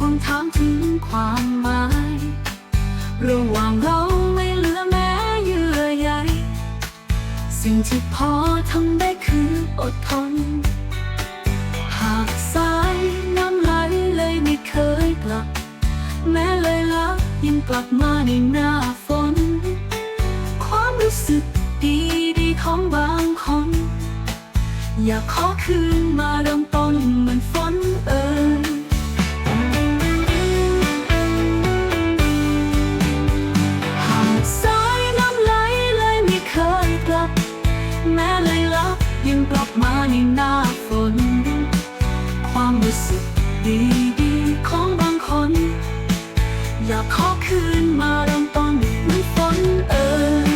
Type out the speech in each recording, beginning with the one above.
วงถามถึงความหมาย ระหว่างเราไม่เหลือแม้เยื่อใยสิ่งที่พอทำได้คืออดทน หากสายน้ำไหลเลยไม่เคยกลับ แม้เลยลักยังกลับมาในหน้าฝน ความรู้สึกดีดีของบางคน อยากขอคืนมาเริ่มต้นเหมือนฝน คืนมาเริ่มต้นเหมือนฝนเอ่ย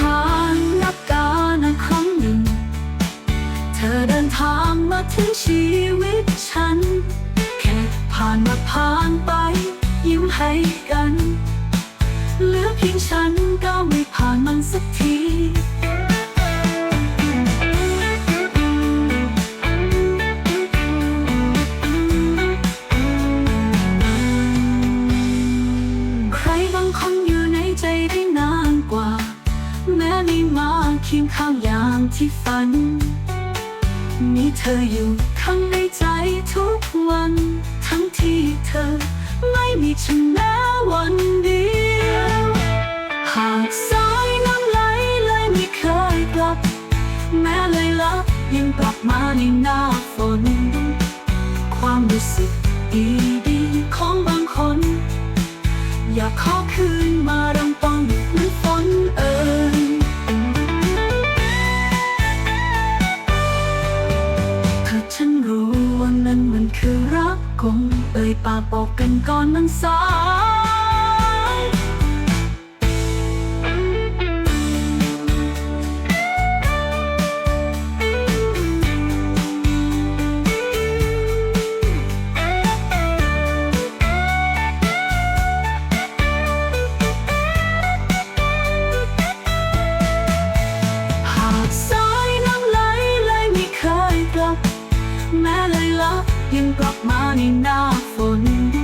ทางนับกาลครั้งหนึ่ง เธอเดินทางมาถึงชีวิตฉัน แค่ผ่านมาผ่านไปยิ้มให้ คียงข้างอย่างที่ฝัน มีเธออยู่ข้างในใจทุกวัน ทั้งที่เธอไม่มีฉันแม้วันเดียว หากสายน้ำไหลเลยไม่เคยกลับ แม้เลยลับยังกลับมาในหน้าฝน ความรู้สึกดี ปากบอกกันก่อนมันสา ยังกลับมาในหน้าฝน